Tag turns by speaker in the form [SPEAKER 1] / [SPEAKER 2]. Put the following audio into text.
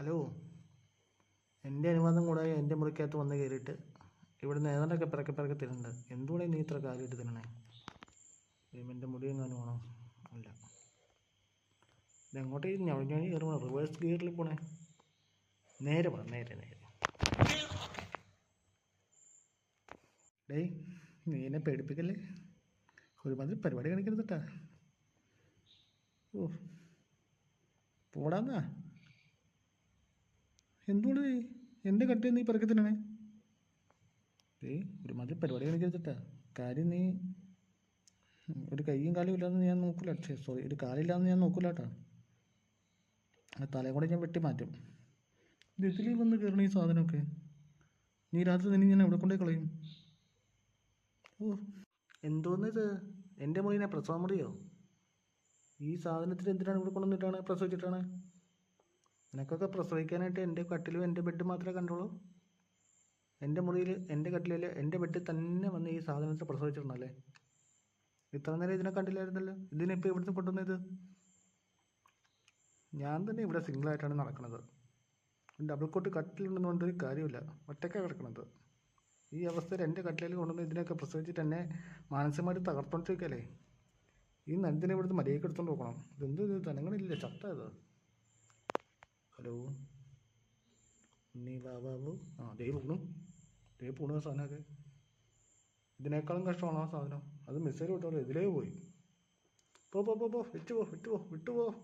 [SPEAKER 1] Hello. എന്റെ അനുവാദം കൂടാതെ എന്റെ മുറിക്കകത്ത് വന്ന് കയറിയിട്ട് ഇവിടുന്ന് ഏതാണ്ടൊക്കെ പിറക്കെ പിറക്കെ തരുന്നുണ്ട് എന്തുകൂടെ നീ ഇത്ര കാര്യമായിട്ട് തരണേ? എന്റെ മുടി എങ്ങാനും ആണോ? അല്ല. ഇതെങ്ങോട്ടേ ഞവഞ്ഞാണി കയറുമ്പോൾ റിവേഴ്സ് ഗിയറിൽ പോണേ. നേരെ പോണം നേരെ നേരെ. ഡേയ് നീ എന്നെ പേടിപ്പിക്കല്ലേ? ഒരുമാതിരി പരിപാടി കാണിക്കരുതട്ടാ ഓ. പോടാന്നാ. എന്തുകൊണ്ട് എന്റെ കട്ടി നീ പിറക്കി ഏ ഒരു ഒരുമാതിരി പരിപാടി കാണിക്കരുതിട്ടാ കാര്യം നീ ഒരു കൈയും കാലും ഇല്ലാന്ന് ഞാൻ നോക്കില്ല ഛേ സോറി ഒരു കാലില്ലാന്ന് ഞാൻ നോക്കില്ല കേട്ടോ ആ തലയും കൂടെ ഞാൻ വെട്ടി മാറ്റും. ഇത് ഇതിൽ വന്ന് കയറണ ഈ സാധനമൊക്കെ. നീ രാത്രി നിന്നെ ഞാൻ എവിടെ കൊണ്ടേ കളയും? ഓ. എന്തോന്നിത്? എന്റെ മുറിനെ പ്രസവ മുറിയോ? ഈ സാധനത്തിന് എന്തിനാണ് ഇവിടെ കൊണ്ടുവന്നിട്ടാണ് പ്രസവിച്ചിട്ടാണ്? നിനക്കൊക്കെ പ്രസവിക്കാനായിട്ട് എന്റെ കട്ടിലും എന്റെ ബെഡ് മാത്രമേ കണ്ടുള്ളൂ? എന്റെ മുറിയിൽ എന്റെ കട്ടിലിൽ എന്റെ ബെഡിൽ തന്നെ വന്ന് ഈ സാധനത്തെ പ്രസവിച്ചിട്ടുണ്ടല്ലേ ഇത്ര നേരം ഇതിനെ കണ്ടില്ലായിരുന്നല്ലോ. ഇതിനിപ്പോൾ ഇവിടുന്ന് കൊണ്ടുവന്നത്? ഞാൻ തന്നെ ഇവിടെ സിംഗിളായിട്ടാണ് നടക്കുന്നത്. ഡബിൾ കോട്ട് കട്ടിലുണ്ടെന്ന് പറഞ്ഞൊരു കാര്യമില്ല. ഒറ്റയ്ക്കാണ് കിടക്കുന്നത്. ഈ അവസ്ഥയിൽ എന്റെ കട്ടിലേക്ക് കൊണ്ടുവന്ന് ഇതിനൊക്കെ പ്രസവിച്ചിട്ട് എന്നെ മാനസികമായിട്ട് തകർത്തോണ്ടിരിക്കല്ലേ ഈ നന്ദിനെ ഇവിടുന്ന് മര്യാദയ്ക്ക് എടുത്തോണ്ട് പോകണം. ഇതെന്ത് ഇത്? തനങ്ങളില്ല ചത്ത ഇത്? ഹലോ. നീ വാ ബാബു ആ ദേ പോണു. ദേ പോണു സാധനമൊക്കെ. ഇതിനേക്കാളും കഷ്ടമാണോ ആ സാധനം? അത് മിസ്സൈൽ വിട്ടോളൂ. ഇതിലേ പോയി. പോ പോ പോ പോ. വിട്ടു പോ വിട്ടു പോ വിട്ടു പോ